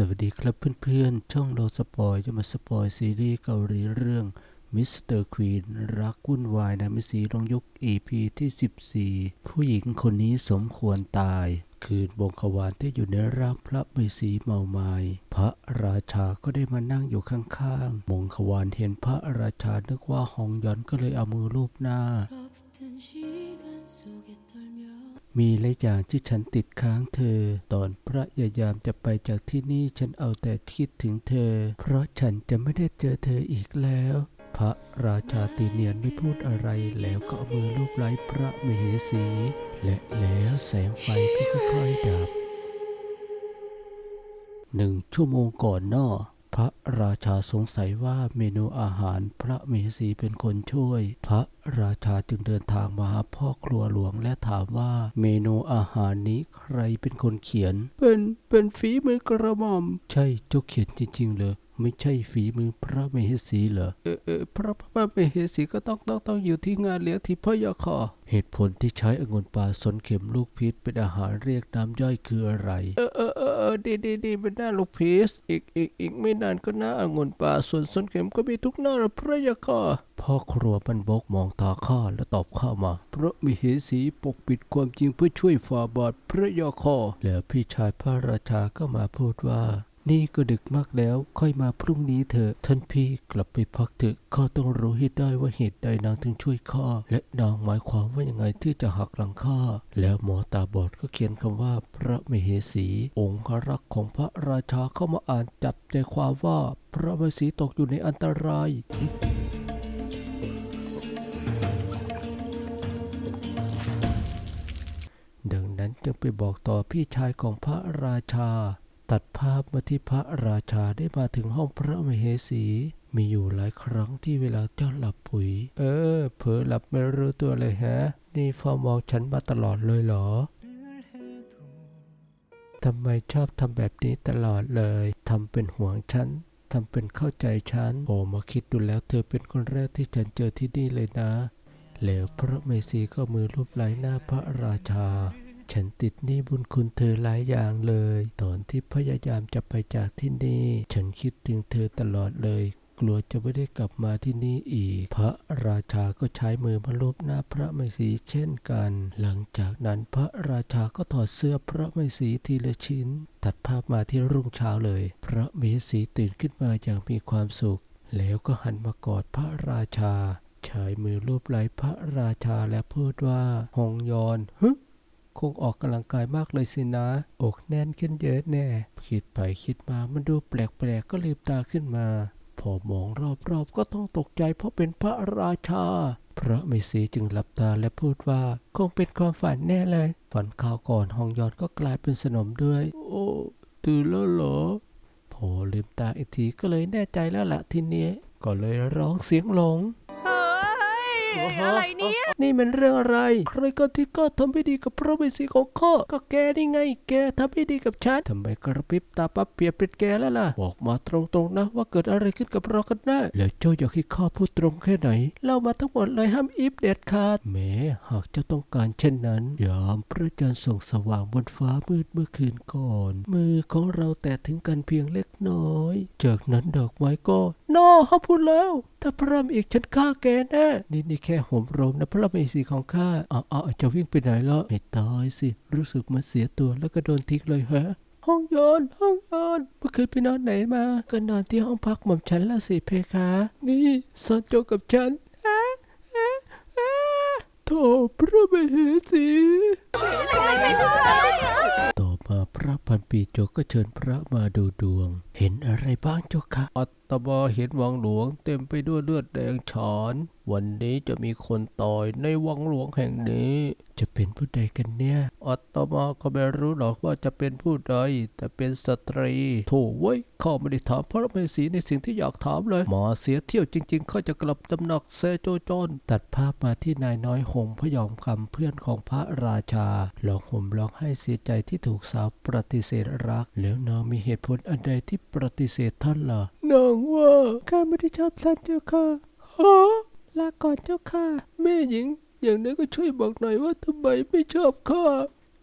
สวัสดีครับเพื่อนๆ ช่องโลสปอยจะมาสปอยซีรีส์เกาหลีเรื่องมิสเตอร์ควีนรักวุ่นวายนะมิสีลงยุค EP ที่ 14 ผู้หญิงคนนี้สมควรตาย คืนบงขวานที่อยู่ในร่างพระเมสีเมาไมายพระราชาก็ได้มานั่งอยู่ข้างๆ มงขวานเห็นพระราชานึกว่าฮองยอนก็เลยเอามือลูบหน้า มีหลายอย่างที่ฉันติดค้างเธอ ตอนพระยายามจะไปจากที่นี่ฉันเอาแต่คิดถึงเธอ เพราะฉันจะไม่ได้เจอเธออีกแล้ว พระราชาตีเนียนไม่พูดอะไรแล้วก็เอามือลูบไล้พระมเหสี และแล้วแสงไฟก็ค่อยๆดับหนึ่งชั่วโมงก่อนนอ ระราชาสงสัยว่าเมนูอาหารพระมเหสีเป็นคนช่วย พระราชาจึงเดินทางมาหาพ่อครัวหลวงและถามว่าเมนูอาหารนี้ใครเป็นคนเขียน เป็นเป็นฝีมือกระหม่อม ใช่เจ้าเขียนจริงๆเลย ไม่ใช่ฝีมือพระมเหสีเหรอ เออเออพระพระมเหสีก็ต้องต้องต้องอยู่ที่งานเลี้ยงที่พระยาคอเหตุผลที่ใช้องุ่นป่าสนเข็มลูกพิษเป็นอาหารเรียกน้ำย่อยคืออะไร เออเออเออเออดีดีดีเป็นหน้าลูกพีชอีกอีกอีกไม่นานก็หน้าองุ่นป่าส่วนสนเข็มก็มีทุกหน้าละพระยาคอพ่อครัวมันบกมองตาข้าและตอบข้ามา พระมิเหสีปกปิดความจริงเพื่อช่วยฝ่าบาทพระยาคอแล้วพี่ชายพระราชาก็มาพูดว่า นี่ก็ดึกมากแล้ว ค่อยมาพรุ่งนี้เถอะท่านพี่กลับไปพักเถอะข้าต้องรู้ให้ได้ว่าเหตุใดนางถึงช่วยข้าและนางหมายความว่ายังไงที่จะหักหลังข้าแล้วหมอตาบอดก็เขียนคำว่าพระมเหสี องค์รักษ์ของพระราชาเข้ามาอ่านจับใจความว่าพระมเหสีตกอยู่ในอันตรายดังนั้นจึงไปบอกต่อพี่ชายของพระราชา ตัดภาพมาที่พระราชาได้มาถึงห้องพระมเหสี มีอยู่หลายครั้งที่เวลาเจ้าหลับปุ๋ย เออ เผลอหลับไม่รู้ตัวเลยฮะ นี่เฝ้ามองฉันมาตลอดเลยเหรอทำไมชอบทำแบบนี้ตลอดเลยทำเป็นห่วงฉันทำเป็นเข้าใจฉันโอ้มาคิดดูแล้วเธอเป็นคนแรกที่ฉันเจอที่นี่เลยนะ แล้วพระเมสีก็มือรูปไหลหน้าพระราชา ฉันติดหนี้บุญคุณเธอหลายอย่างเลย ตอนที่พยายามจะไปจากที่นี่ ฉันคิดถึงเธอตลอดเลย กลัวจะไม่ได้กลับมาที่นี่อีก พระราชาก็ใช้มือมาลูบหน้าพระเมสีเช่นกัน หลังจากนั้นพระราชาก็ถอดเสื้อพระเมสีทีละชิ้น ตัดภาพมาที่รุ่งเช้าเลย พระเมสีตื่นขึ้นมาอย่างมีความสุข แล้วก็หันมากอดพระราชาใช้มือลูบไหล้พระราชาและพูดว่าฮองยอนฮึ คงออกกำลังกายมากเลยสินะ อกแน่นขึ้นเยอะแน่ คิดไปคิดมามันดูแปลกๆก็ลืมตาขึ้นมา พอมองรอบๆก็ต้องตกใจเพราะเป็นพระราชา พระเมสีจึงหลับตาและพูดว่า คงเป็นความฝันแน่เลย ฝันข่าวก่อนฮองยอนก็กลายเป็นสนมด้วย โอ้ตื่นแล้วเหรอพอลืมตาอีกทีก็เลยแน่ใจแล้วละทีนี้ ก็เลยร้องเสียงหลง อะไรเนี่ย นี่มันเรื่องอะไร ใครก็ที่ก็ทำไม่ดีกับพระเวสสีของข้าก็แกนี่ไง แกทำไม่ดีกับฉันทำไมกระพริบตาปั๊บเปียบเป็นแกแล้วล่ะ บอกมาตรงๆนะว่าเกิดอะไรขึ้นกับเรากันแน่แล้วเจ้าอยากให้ข้าพูดตรงแค่ไหน เล่ามาทั้งหมดเลยห้ามอิฟเด็ดขาดแม้หากเจ้าต้องการเช่นนั้น ยามพระจันทร์ส่องสว่างบนฟ้ามืดเมื่อคืนก่อน มือของเราแตะถึงกันเพียงเล็กน้อย จากนั้นดอกไม้ก็นอห้าพูดแล้ว ถ้าพระรามอีกฉันฆ่าแกแน่นี่นี่แค่หมโรงนะพระรามเอกสีของข้าอ้าวอ้าวจะวิ่งไปไหนล่ะไม่ตายสิรู้สึกมันเสียตัวแล้วก็โดนทิ้งเลยฮะห้องยนห้องยนเมื่อคืนไปนอนไหนมา ก็นอนที่ห้องพักหม่อมฉันละสิเพคะ นี่ซอนโจกับฉันอะอะอะโถพระมเหสีต่อมาพระพันปีโจก็เชิญพระมาดูดวง เห็นอะไรบ้างเจ้าคะอ ตมาเห็นวังหลวงเต็มไปด้วยเลือดแดงฉาน วันนี้จะมีคนตายในวังหลวงแห่งนี้ จะเป็นผู้ใดกันเนี่ยอัตมาก็ไม่รู้หรอกว่าจะเป็นผู้ใด แต่เป็นสตรี โถ่เว้ยข้าไม่ได้ถามพระเมสีในสิ่งที่อยากถามเลยหมาเสียเที่ยวจริงๆข้าจะกลับตำหนักเซโจจนตัดภาพมาที่นายน้อยหงพยอมคำเพื่อนของพระราชาร้องห่มร้องไห้เสียใจที่ถูกสาวปฏิเสธรัก แล้วนางมีเหตุผลอันใดที่ปฏิเสธท่านล่ะ นางว่าข้าไม่ได้ชอบท่านเจ้าค่ะฮะลาก่อนเจ้าค่ะ แม่หญิง อย่างนี้นก็ช่วยบอกหน่อยว่าทำไมไม่ชอบข้า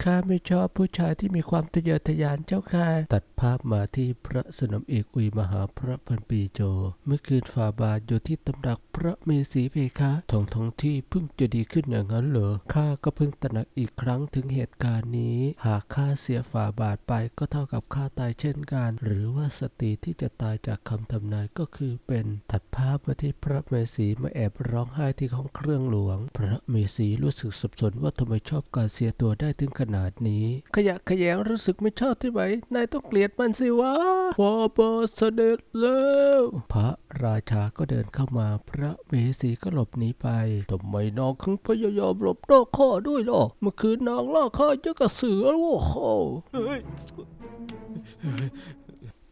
ข้าไม่ชอบผู้ชายที่มีความทะเยอทะยานเจ้าค่ะ ตัดภาพมาที่พระสนมเอกอุยมหาพระพันปีโจ เมื่อคืนฝ่าบาทอยู่ที่ตำหนักพระเมสีเพคะทองทองที่เพิ่งจะดีขึ้นอย่างนั้นเหรอ ข้าก็เพิ่งตระหนักอีกครั้งถึงเหตุการณ์นี้ หากข้าเสียฝ่าบาทไปก็เท่ากับข้าตายเช่นกัน หรือว่าสตรีที่จะตายจากคำทำนายก็คือเป็นตัดภาพมาที่พระเมสีมาแอบร้องไห้ที่ห้องเครื่องหลวง พระเมสีรู้สึกสับสนว่าทำไมชอบการเสียตัวได้ถึงขนาดนี้ ขยะขยงรู้สึกไม่ชอบที่ไหนนายต้องเกลียดมันสิวะพอบาเสด็จแล้วพระราชาก็เดินเข้ามาพระเมสีก็หลบหนีไปทำไมนองถึงพยายามหลบนอกข้อด้วยล่ะเมื่อคืนนางล่าข้าเยอะกระเสือโอ้โห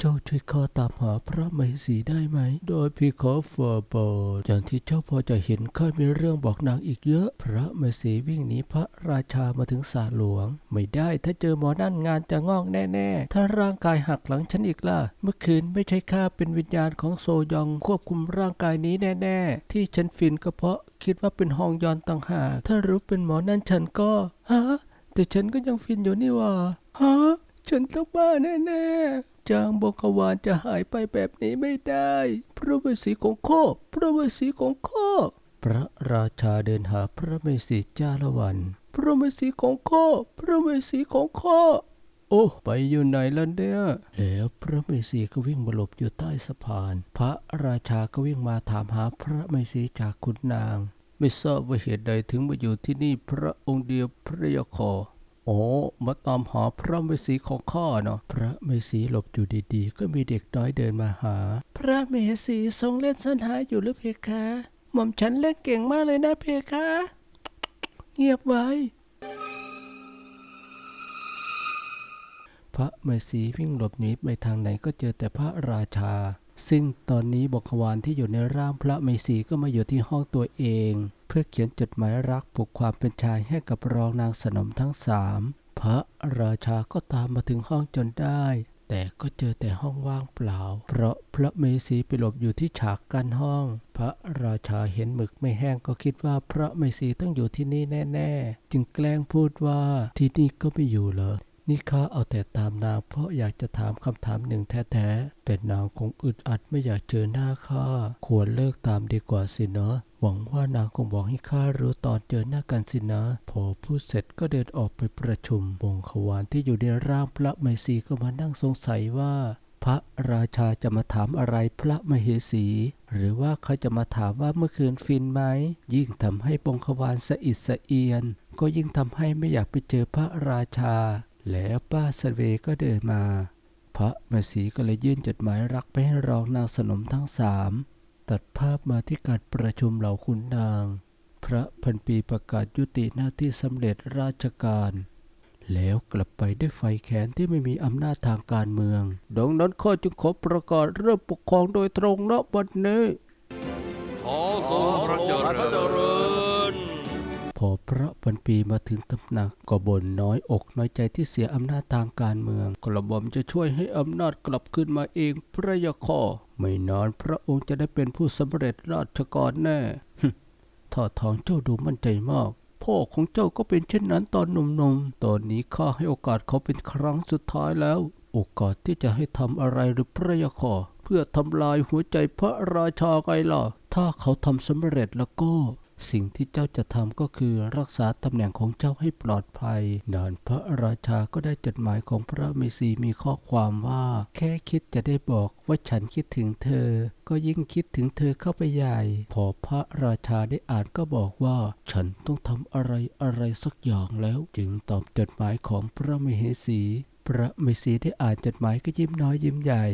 เจ้าช่วยข้าตามหาพระมเหสีได้ไหม โดยพี่ขอฟอร์บอดอย่างที่เจ้าพอจะเห็นข้ามีเรื่องบอกนางอีกเยอะ พระมเหสีวิ่งหนีพระราชามาถึงศาลหลวง ไม่ได้ถ้าเจอหมอนั่นงานจะงอกแน่ ๆ ถ้าร่างกายหักหลังฉันอีกล่ะ เมื่อคืนไม่ใช่ข้าเป็นวิญญาณของโซยองควบคุมร่างกายนี้แน่ ๆ ที่ฉันฟินก็เพราะคิดว่าเป็นฮองยอนต่างหาก ถ้ารู้เป็นหมอนั่นฉันก็ ฮะ แต่ฉันก็ยังฟินอยู่นี่ว่า ฮะ ฉันต้องบ้าแน่ ๆ จางบกวานจะหายไปแบบนี้ไม่ได้ พระเวสสีของข้อพระเวสสีของข้อพระราชาเดินหาพระเวสสีจ้าละวัน พระเวสสีของข้อพระเวสสีของข้อโอ้ไปอยู่ไหนล่ะเนี่ย แล้วพระเมสีก็วิ่งมาหลบอยู่ใต้สะพาน พระราชาก็วิ่งมาถามหาพระเมสีจากคุณนาง ไม่ทราบว่าเหตุใดถึงมาอยู่ที่นี่พระองค์เดียวพระยาคอ โอ้มาตามหาพระเมสีของข้าเนาะพระเมสีหลบอยู่ดีๆ ก็มีเด็กน้อยเดินมาหา พระเมสีทรงเล่นสันหาอยู่หรือเพคะหม่อมฉันเล่นเก่งมากเลยนะเพคะเงียบไว้ พระเมสีวิ่งหลบหนีไปทางไหนก็เจอแต่พระราชา ซึ่งตอนนี้บกวานที่อยู่ในร่างพระเมสีก็มาอยู่ที่ห้องตัวเอง พื่อเขียนจดหมายรักผูกความเป็นชายให้กับรองนางสนมทั้งสามพระราชาก็ตามมาถึงห้องจนได้ แต่ก็เจอแต่ห้องว่างเปล่า เพราะพระเมสีไปหลบอยู่ที่ฉากกั้นห้อง พระราชาเห็นหมึกไม่แห้งก็คิดว่าพระเมสีต้องอยู่ที่นี่แน่ ๆ จึงแกล้งพูดว่าที่นี่ก็ไม่อยู่เหรอ นี่ข้าเอาแต่ตามนางเพราะอยากจะถามคำถามหนึ่งแท้ๆ แต่นางคงอึดอัดไม่อยากเจอหน้าข้า ควรเลิกตามดีกว่าสินะ หวังว่านางคงบอกให้ข้ารู้ตอนเจอหน้ากันสินะ พอพูดเสร็จก็เดินออกไปประชุมวงขวานที่อยู่ในร่างพระไมสีก็มานั่งสงสัยว่า พระราชาจะมาถามอะไรพระมเหสี หรือว่าเขาจะมาถามว่าเมื่อคืนฟินไหม ยิ่งทำให้ปงควานสะอิดสะเอียน ก็ยิ่งทำให้ไม่อยากไปเจอพระราชา แล้วป้าสเวก็เดินมา พระมเหสีก็เลยยื่นจดหมายรักไปให้รองนางสนมทั้งสาม ตัดภาพมาที่การประชุมเหล่าขุนนาง พระพันปีประกาศยุติหน้าที่สำเร็จราชการ แล้วกลับไปด้วยไฟแขนที่ไม่มีอำนาจทางการเมือง ดังนั้นข้าจึงขอประกาศเริ่มปกครองโดยตรงณบัดนี้ อพระพันปีมาถึงตำหนักก็บ่นน้อยอกน้อยใจที่เสียอำนาจทางการเมือง กระหม่อมจะช่วยให้อำนาจกลับขึ้นมาเองพระยาคอไม่นานพระองค์จะได้เป็นผู้สำเร็จราชกรแน่ท่าทางเจ้าดูมั่นใจมาก พ่อของเจ้าก็เป็นเช่นนั้นตอนหนุ่มๆ ตอนนี้ข้าให้โอกาสเขาเป็นครั้งสุดท้ายแล้ว โอกาสที่จะให้ทำอะไรหรือพระยาคอเพื่อทำลายหัวใจพระราชาไงล่ะ ถ้าเขาทำสำเร็จแล้วก็ สิ่งที่เจ้าจะทำก็คือรักษาตำแหน่งของเจ้าให้ปลอดภัยนานพระราชาก็ได้จดหมายของพระเมสีมีข้อความว่า แค่คิดจะได้บอกว่าฉันคิดถึงเธอ ก็ยิ่งคิดถึงเธอเข้าไปใหญ่ พอพระราชาได้อ่านก็บอกว่า ฉันต้องทำอะไรอะไรสักอย่างแล้ว จึงตอบจดหมายของพระมเหสี พระมเหสีได้อ่านจดหมายก็ยิ้มน้อยยิ้มใหญ่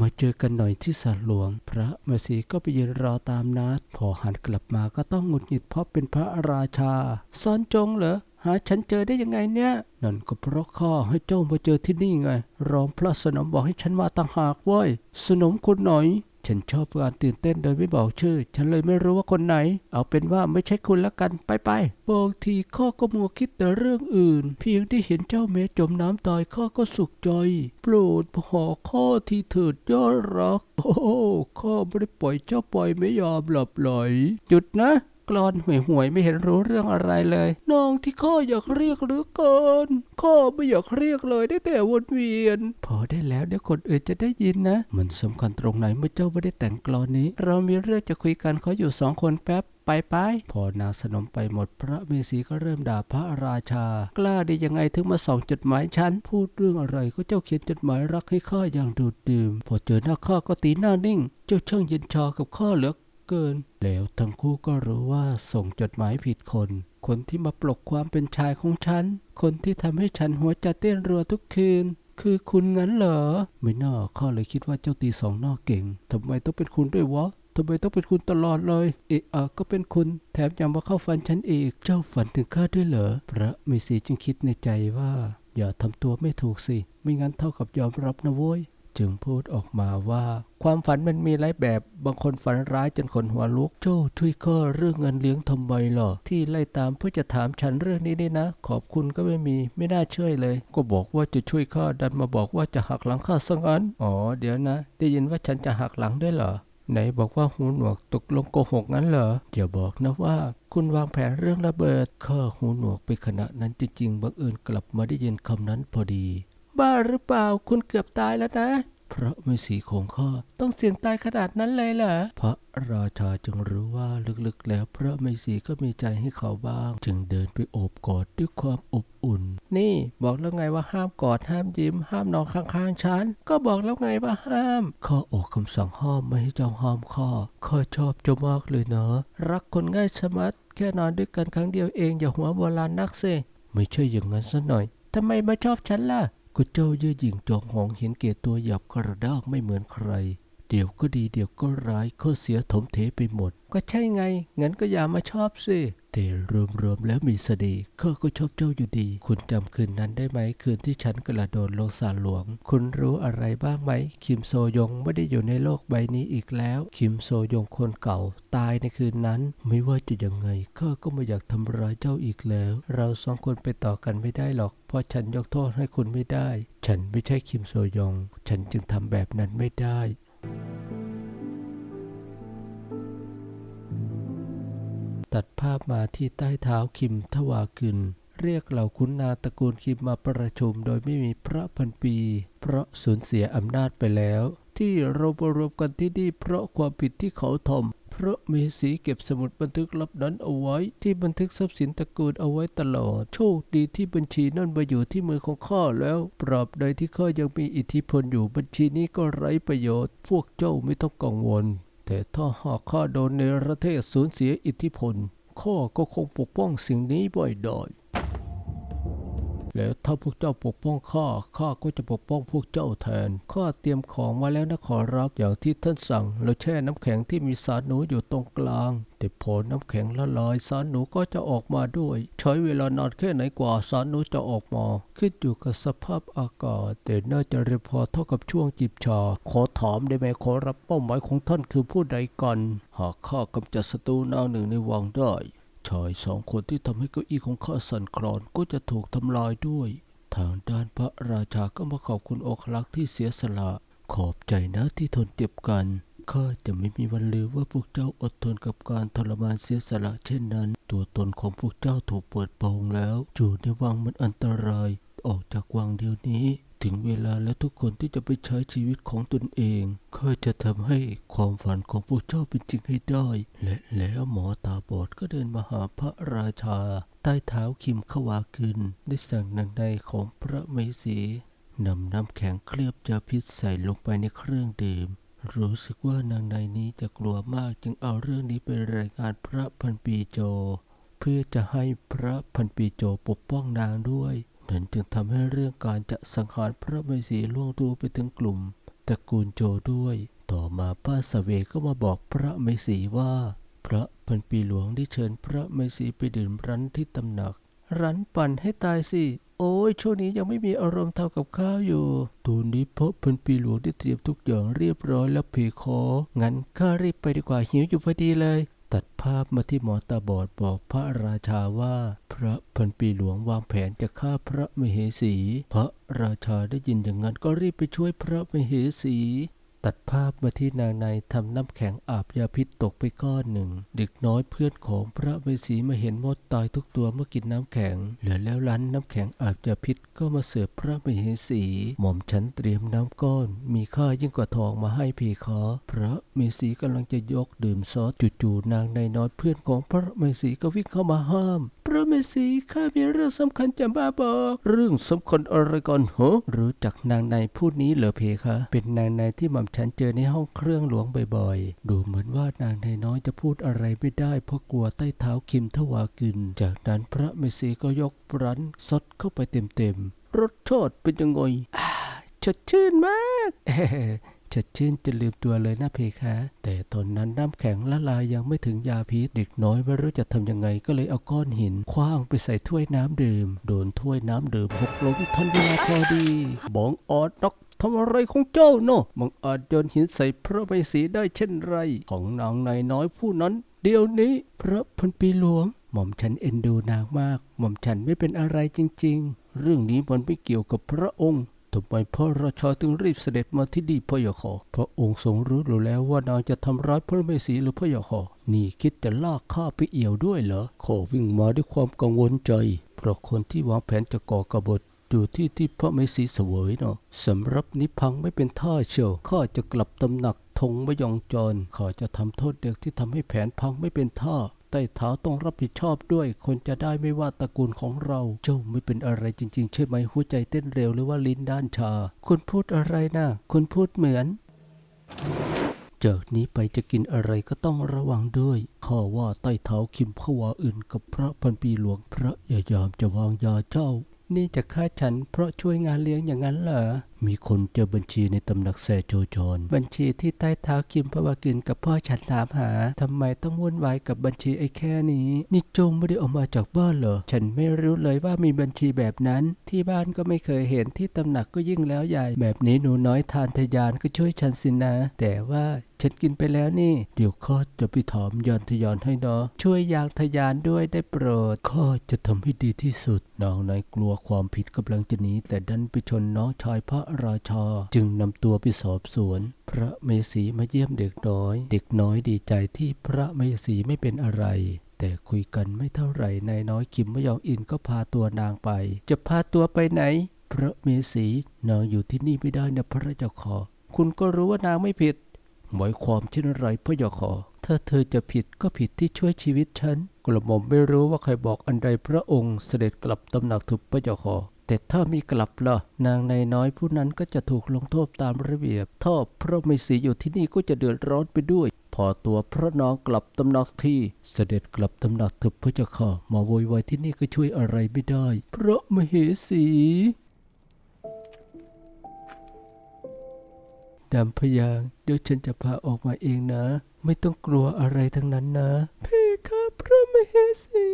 มาเจอกันหน่อยที่ศาลหลวง พระมสีก็ไปยืนรอตามนัด พอหันกลับมาก็ต้องหงุดหงิดเพราะเป็นพระราชาซ้อนจงเหรอหาฉันเจอได้ยังไงเนี่ยนั่นก็เพราะข้าให้เจ้ามาเจอที่นี่ไง รองพระสนมบอกให้ฉันมาต่างหากว้ยสนมคนหน่อย ฉันชอบการตื่นเต้นโดยไม่บอกชื่อ ฉันเลยไม่รู้ว่าคนไหน เอาเป็นว่าไม่ใช่คุณละกันไปไปบางทีข้อก็มัวคิดแต่เรื่องอื่น เพียงได้เห็นเจ้าเมจมน้ำตายข้าก็สุขใจ โปรดขอข้อที่เถิดยอดรัก โอ้ข้าไม่ได้ปล่อยเจ้าปล่อยไม่ยอมหลับไหลหยุดนะ กลอนห่วยห่วยๆไม่เห็นรู้เรื่องอะไรเลยน้องที่ข้าอยากเรียกหรือเกินข้าไม่อยากเรียกเลยได้แต่วนเวียน พอได้แล้วเดี๋ยวคนอื่นจะได้ยินนะ มันสำคัญตรงไหนเมื่อเจ้าไม่ได้แต่งกลอนนี้ เรามีเรื่องจะคุยกันเขออยู่สองคนแป๊บไปไปพอนางสนมไปหมดพระเมสีก็เริ่มด่าพระราชา กล้าได้ยังไงถึงมาส่องจดหมายฉัน พูดเรื่องอะไรก็เจ้าเขียนจดหมายรักให้ข้าอย่างดูดดื่ม พอเจอหน้าข้าก็ตีหน้านิ่ง เจ้าช่างเย็นชอกับข้าเหลือ เกิน แล้วทั้งคู่ก็รู้ว่าส่งจดหมายผิดคน คนที่มาปลกความเป็นชายของฉัน คนที่ทำให้ฉันหัวใจเต้นรัวทุกคืน คือคุณงั้นเหรอ ไม่น่าข้าเลยคิดว่าเจ้าตีสองนอกเก่งทำไมต้องเป็นคุณด้วยวะทำไมต้องเป็นคุณตลอดเลย เอะอะก็เป็นคุณ แถมยังมาเข้าฝันฉันอีก เจ้าฝันถึงข้าด้วยเหรอ พระเมสีจึงคิดในใจว่า อย่าทำตัวไม่ถูกสิ ไม่งั้นเท่ากับยอมรับนะโว้ย จึงพูดออกมาว่าความฝันมันมีหลายแบบ บางคนฝันร้ายจนขนหัวลุก โจ้ช่วยข้าเรื่องเงินเลี้ยงทำไมล่ะที่ไล่ตามเพื่อจะถามฉันเรื่องนี้นี่นะ ขอบคุณก็ไม่มี ไม่น่าเชื่อเลย ก็บอกว่าจะช่วยข้าดันมาบอกว่าจะหักหลังข้าซะงั้น อ๋อ เดี๋ยวนะ ได้ยินว่าฉันจะหักหลังด้วยเหรอ ไหนบอกว่าหูหนวกตกลงโกหกงั้นเหรออย่าบอกนะว่าคุณวางแผนเรื่องระเบิดข้าหูหนวกไปขณะนั้นจริงๆ บังเอิญกลับมาได้ยินคำนั้นพอดี บ้าหรือเปล่าคุณเกือบตายแล้วนะ เพราะไม่สีของข้าต้องเสี่ยงตายขนาดนั้นเลยเหรอพระราชาจึงรู้ว่าลึกๆ แล้วพระไม่สีก็มีใจให้เขาบ้าง จึงเดินไปโอบกอดด้วยความอบอุ่น นี่บอกแล้วไงว่าห้ามกอดห้ามยิ้ม ห้ามนอนข้างๆฉันก็บอกแล้วไงว่าห้ามข้าออกคำสั่งห้ามไม่ให้เจ้าห้ามข้าข้าชอบเจ้ามากเลยเนะรักคนง่ายชะมัด แค่นอนด้วยกันครั้งเดียวเองอย่าหัวโบราณนักเซไม่ใช่อย่างนั้นซะหน่อยทำไมมาชอบฉันล่ะ กูเจ้าเย่อหยิ่งจองหองเห็นเกียรตัวหยับกระด้างไม่เหมือนใคร เดี๋ยวก็ดีเดี๋ยวก็ร้ายก็เสียถมเทไปหมด ก็ใช่ไง งั้นก็อย่ามาชอบสิ แต่รวมๆแล้วมีเสน่ห์ข้าก็ชอบเจ้าอยู่ดี คุณจำคืนนั้นได้ไหมคืนที่ฉันกระโดดลงสาหลวง คุณรู้อะไรบ้างไหม คิมโซยงไม่ได้อยู่ในโลกใบนี้อีกแล้ว คิมโซยงคนเก่า ตายในคืนนั้น ไม่ว่าจะยังไงข้าก็ไม่อยากทำร้ายเจ้าอีกแล้ว เราสองคนไปต่อกันไม่ได้หรอกเพราะฉันยกโทษให้คุณไม่ได้ ฉันไม่ใช่คิมโซยงฉันจึงทำแบบนั้นไม่ได้ ตัดภาพมาที่ใต้เท้าคิมทวากุนเรียกเหล่าขุนนางตระกูลคิมมาประชุมโดยไม่มีพระพันปี เพราะสูญเสียอำนาจไปแล้ว ที่เรามารวมกันที่นี่เพราะความผิดที่เขาทำเพราะมีสีเก็บสมุดบันทึกลับนั้นเอาไว้ ที่บันทึกทรัพย์สินตระกูลเอาไว้ตลอด โชคดีที่บัญชีนั่นมาอยู่ที่มือของข้าแล้ว ปราบใดที่ข้ายังมีอิทธิพลอยู่บัญชีนี้ก็ไร้ประโยชน์ พวกเจ้าไม่ต้องกังวล แต่ถ้าหากข้าโดนในประเทศสูญเสียอิทธิพลข้าก็คงปกป้องสิ่งนี้ไว้ได้ แล้วถ้าพวกเจ้าปกป้องข้าข้าก็จะปกป้องพวกเจ้าแทนข้าเตรียมของมาแล้วนะขอรับอย่างที่ท่านสั่งเราแช่น้ำแข็งที่มีสารหนูอยู่ตรงกลาง แต่พอน้ำแข็งละลายสารหนูก็จะออกมาด้วย ใช้เวลานานแค่ไหนกว่าสารหนูจะออกมาขึ้นอยู่กับสภาพอากาศ แต่น่าจะเร็วพอเท่ากับช่วงจิบชา ขอถามได้ไหมขอรับเป้าหมายของท่านคือผู้ใดกัน หากข้ากำจัดศัตรูนางหนึ่งในวังได้ ชายสองคนที่ทำให้เก้าอี้ของข้าสั่นคลอนก็จะถูกทำลายด้วย ทางด้านพระราชาก็มาขอบคุณองคลักษ์ที่เสียสละ ขอบใจนะที่ทนเจ็บกันข้าจะไม่มีวันลืมว่าพวกเจ้าอดทนกับการทรมานเสียสละเช่นนั้น ตัวตนของพวกเจ้าถูกเปิดโปงแล้วอยู่ในวังมันอันตราย ออกจากวังเดียวนี้ ถึงเวลาแล้วทุกคนที่จะไปใช้ชีวิตของตนเองข้าจะทำให้ความฝันของพวกเจ้าเป็นจริงให้ได้ และแล้วหมอตาบอดก็เดินมาหาพระราชา ใต้เท้าคิมขวาคืนได้สั่งนางในของพระเมสีนำน้ำแข็งเคลือบยาพิษใส่ลงไปในเครื่องดื่ม รู้สึกว่านางในนี้จะกลัวมากจึงเอาเรื่องนี้ไปรายงานพระพันปีโจ เพื่อจะให้พระพันปีโจปกป้องนางด้วย นั่นจึงทำให้เรื่องการจะสังหารพระเมสีล่วงตัวไปถึงกลุ่มตระกูลโจด้วย ต่อมาป้าสเวก็มาบอกพระเมสีว่า พระพันปีหลวงได้เชิญพระเมสีไปดื่มรันที่ตำหนัก รันปั่นให้ตายสิ โอ้ยช่วงนี้ยังไม่มีอารมณ์เท่ากับข้าวอยู่ตูนนี้พระพันปีหลวงได้เตรียมทุกอย่างเรียบร้อยแล้วเพคอ งั้นข้ารีบไปดีกว่าหิวอยู่พอดีเลย ตัดภาพมาที่หมอตาบอดบอกพระราชาว่า พระพันปีหลวงวางแผนจะฆ่าพระมเหสี พระราชาได้ยินอย่างนั้นก็รีบไปช่วยพระมเหสี ตัดภาพมาที่นางในทำน้ำแข็งอาบยาพิษตกไปก้อนหนึ่ง เด็กน้อยเพื่อนของพระเวสสีมาเห็นมดตายทุกตัวเมื่อกินน้ำแข็ง เหลือแล้วลั้นน้ำแข็งอาบยาพิษก็มาเสิร์ฟพระเหสีหม่อมฉันเตรียมน้ำก้อน มีค่ายิ่งกว่าทองมาให้เพคาพระเมสีกำลังจะยกดื่มซอสจู่ๆนางในน้อยเพื่อนของพระเมสีก็วิ่งเข้ามาห้ามพระเมสีข้ามีเรื่องสำคัญจะมาบอก เรื่องสำคัญอะไรก่อนเหรอรู้จักนางในผู้นี้เหรอเพคะ เป็นนางในที่หม่อมฉันเจอในห้องเครื่องหลวงบ่อยๆ ดูเหมือนว่านางในน้อยจะพูดอะไรไม่ได้เพราะกลัวใต้เท้าคิมทวากิน จากนั้นพระเมสีก็ยกรันซดเข้าไปเต็มๆ รสชาติเป็นยังไงอ่าสดชื่นมากสดชื่นจะลืมตัวเลยนะเพคะ แต่ตอนนั้นน้ำแข็งละลายยังไม่ถึงยาพิษเด็กน้อยไม่รู้จะทำยังไงก็เลยเอาก้อนหินคว้างไปใส่ถ้วยน้ำดื่ม โดนถ้วยน้ำดื่มหกล้มทันเวลาพอดีบองออดนก ทำอะไรของเจ้าเนาะบังอาจโยนหินใส่พระเวสสีได้เช่นไร ของนางนายน้อยผู้นั้น เดี๋ยวนี้พระพันปีหลวง หม่อมฉันเอ็นดูนางมาก หม่อมฉันไม่เป็นอะไรจริง ๆ เรื่องนี้มันไม่เกี่ยวกับพระองค์ทำไมพระราชาจึงรีบเสด็จมาที่นี่พระยาคอพระองค์ทรงรู้อยู่แล้วว่านางจะทำร้ายพระเมสีหรือพระยาคอนี่คิดจะลากข้าไปเอี่ยวด้วยเหรอขอวิ่งมาด้วยความกังวลใจ เพราะคนที่วางแผนจะก่อกบฏ อยู่ที่ที่พระเมสีเสวยเนาะสำหรับนิพังไม่เป็นท่าเชียวข้าจะกลับตำหนักธงไม่ยองจรข้าจะทำโทษเด็กที่ทำให้แผนพังไม่เป็นท่าใต้เท้าต้องรับผิดชอบด้วย คนจะได้ไม่ว่าตระกูลของเรา เจ้าไม่เป็นอะไรจริง ๆ ใช่ไหมหัวใจเต้นเร็วหรือว่าลิ้นด้านชา คุณพูดอะไรนะคุณพูดเหมือน จากนี้ไปจะกินอะไรก็ต้องระวังด้วยข้าว่าใต้เท้าคิมพวาอื่นกับพระพันปีหลวงพระยายามจะวางยาเจ้า นี่จะฆ่าฉันเพราะช่วยงานเลี้ยงอย่างนั้นเหรอ มีคนเจอบัญชีในตำหนักแซโจจร บัญชีที่ใต้เท้าคิมพวากินกับพ่อฉันถามหาทำไมต้องวุ่นวายกับบัญชีไอ้แค่นี้ นี่จงไม่ได้ออกมาจากบ้านเหรอ ฉันไม่รู้เลยว่ามีบัญชีแบบนั้น ที่บ้านก็ไม่เคยเห็นที่ตำหนักก็ยิ่งแล้วใหญ่ แบบนี้หนูน้อยทานทยานก็ช่วยฉันสินะ แต่ว่าฉันกินไปแล้วนี่ เดี๋ยวข้าจะไปถามยานทยานให้นะช่วยยางทยานด้วยได้โปรด ข้าจะทำให้ดีที่สุดนางนายกลัวความผิดกำลังจะหนีแต่ดันไปชนน้องชายพระรชจึงนำตัวไปสอบสวน พระเมสีมาเยี่ยมเด็กน้อย เด็กน้อยดีใจที่พระเมสีไม่เป็นอะไรแต่คุยกันไม่เท่าไหร่นายน้อยคิมมยองอินก็พาตัวนางไป จะพาตัวไปไหน พระเมสีนางอยู่ที่นี่ไม่ได้นะพระเจ้าขอ คุณก็รู้ว่านางไม่ผิด หมายความเช่นไรพระยาคอถ้าเธอจะผิดก็ผิดที่ช่วยชีวิตฉัน กระหม่อมไม่รู้ว่าใครบอกอันใดพระองค์เสด็จกลับตำหนักถึกพระยาคอ แต่ถ้ามีกลับล่ะ นางในน้อยผู้นั้นก็จะถูกลงโทษตามระเบียบถ้าพระเมสีอยู่ที่นี่ก็จะเดือดร้อนไปด้วย พอตัวพระนางกลับตำหนักที่ เสด็จกลับตำหนักถึกพระเจ้าค่ะมาโวยวายที่นี่ก็ช่วยอะไรไม่ได้พระมเหสีดำพยางเดี๋ยวฉันจะพาออกมาเองนะ ไม่ต้องกลัวอะไรทั้งนั้นนะ เพคะพระมเหสี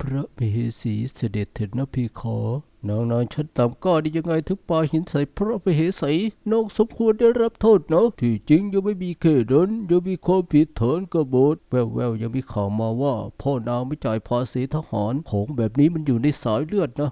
พระมเหสีเสด็จเถิดนะพี่ขอน้องนอนฉันต่ำก็ได้ยังไงถึงปาหินใส่พระมเหสีน้องสมควรได้รับโทษเนาะที่จริงยังไม่มีแค่นั้นยังมีความผิดฐานกบฏแววๆยังมีข่าวมาว่า พ่อนางไม่จ่ายภาษีทหารของแบบนี้มันอยู่ในสายเลือดนะ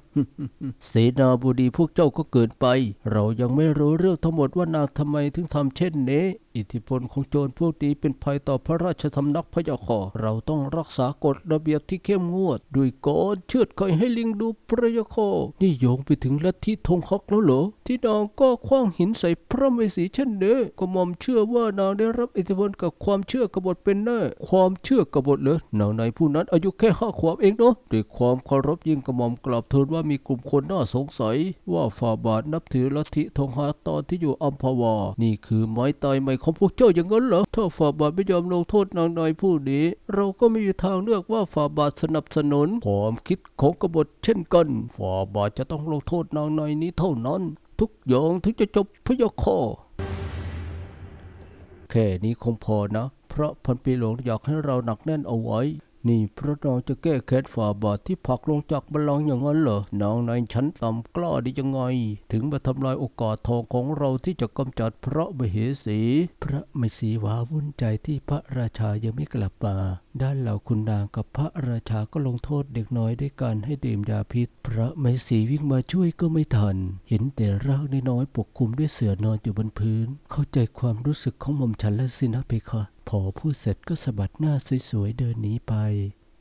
เสนาบดีพวกเจ้าก็เกินไป เรายังไม่รู้เรื่องทั้งหมดว่านางทำไมถึงทำเช่นนี้ อิทธิพลของโจรพวกนี้เป็นภัยต่อพระราชสำนักพระยาคอเราต้องรักษากฎระเบียบที่เข้มงวด ด้วยกอนเชือดคอยให้ลิงดูพระยาคอนี่โยงไปถึงลัทธิธงคอกแล้วเหรอ ที่นางก็คว้างหินใส่พระเมสีเช่นนี้ก็หมอมเชื่อว่านางได้รับอิทธิพลกับความเชื่อกบฏเป็นแน่ความเชื่อกบฏเหรอนางในผู้นั้นอายุแค่ห้าขวบเองเนาะด้วยความเคารพยิ่งกระหม่อมกลับทูลว่ามีกลุ่มคนน่าสงสัย ว่าฝ่าบาทนับถือลัทธิธงฮักตอนที่อยู่อัมพวา นี่คือไม้ตายใหม่ของพวกเจ้าอย่างนั้นเหรอถ้าฝ่าบาทไม่ยอมลงโทษนางในผู้นี้ เราก็ไม่มีทางเลือกว่าฝ่าบาทสนับสนุนความคิดของกบฏเช่นกันฝ่าบาทจะต้องลงโทษนางในนี้เท่านั้นทุกอย่างถึงจะจบพระยาคอแค่นี้คงพอนะ เพราะพันปีหลวงอยากให้เราหนักแน่นเอาไว้ นี่พระนางจะแก้แค้นฝ่าบาทที่ผักลงจากบัลลังก์อย่างนั้นเหรอนางในชั้นต่ำกล้าได้ยังไง ถึงมาทำลายโอกาสทองของเราที่จะกำจัดพระมเหสี พระมเหสีวาวุ่นใจที่พระราชายังไม่กลับมาด้านเหล่าคุณนางกับพระราชาก็ลงโทษเด็กน้อยด้วยการให้ดื่มยาพิษ พระมเหสีวิ่งมาช่วยก็ไม่ทัน เห็นแต่ร่างน้อยปกคลุมด้วยเสื่อนอนอยู่บนพื้น เข้าใจความรู้สึกของหม่อมฉันแล้วสินะเพคะ พอพูดเสร็จก็สะบัดหน้าสวยๆเดินหนีไป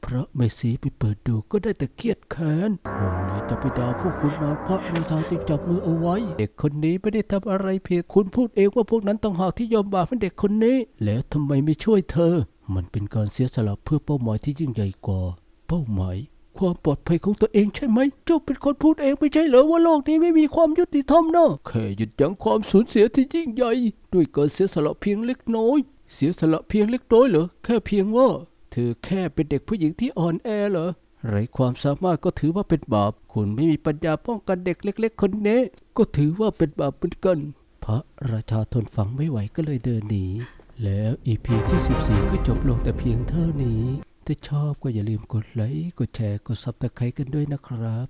เพราะเมสีไปเปิดดูก็ได้แต่เครียดแค้นโอ้เลยจะไปด่าพวกคุณนาพระราชาจึงจับมือเอาไว้ เด็กคนนี้ไม่ได้ทำอะไรผิดคุณพูดเองว่าพวกนั้นต้องหากที่ยอมบาปให้เด็กคนนี้ แล้วทำไมไม่ช่วยเธอ มันเป็นการเสียสละเพื่อเป้าหมายที่ยิ่งใหญ่กว่า เป้าหมายความปลอดภัยของตัวเองใช่ไหม เจ้าเป็นคนพูดเองไม่ใช่เหรอว่าโลกนี้ไม่มีความยุติธรรมนะแค่หยุดยั้งความสูญเสียที่ยิ่งใหญ่ ด้วยการเสียสละเพียงเล็กน้อย เสียสละเพียงเล็กน้อยเหรอ แค่เพียงว่า เธอแค่เป็นเด็กผู้หญิงที่อ่อนแอเหรอไรความสามารถก็ถือว่าเป็นบาป คุณไม่มีปัญญาป้องกันเด็กเล็ก ๆ คนนี้ ก็ถือว่าเป็นบาปเหมือนกัน พระราชาทนฟังไม่ไหวก็เลยเดินหนี แล้วอีพีที่ 14 ก็จบลงแต่เพียงเท่านี้ ถ้าชอบก็อย่าลืมกดไลค์ กดแชร์ กดซับสไครต์กันด้วยนะครับ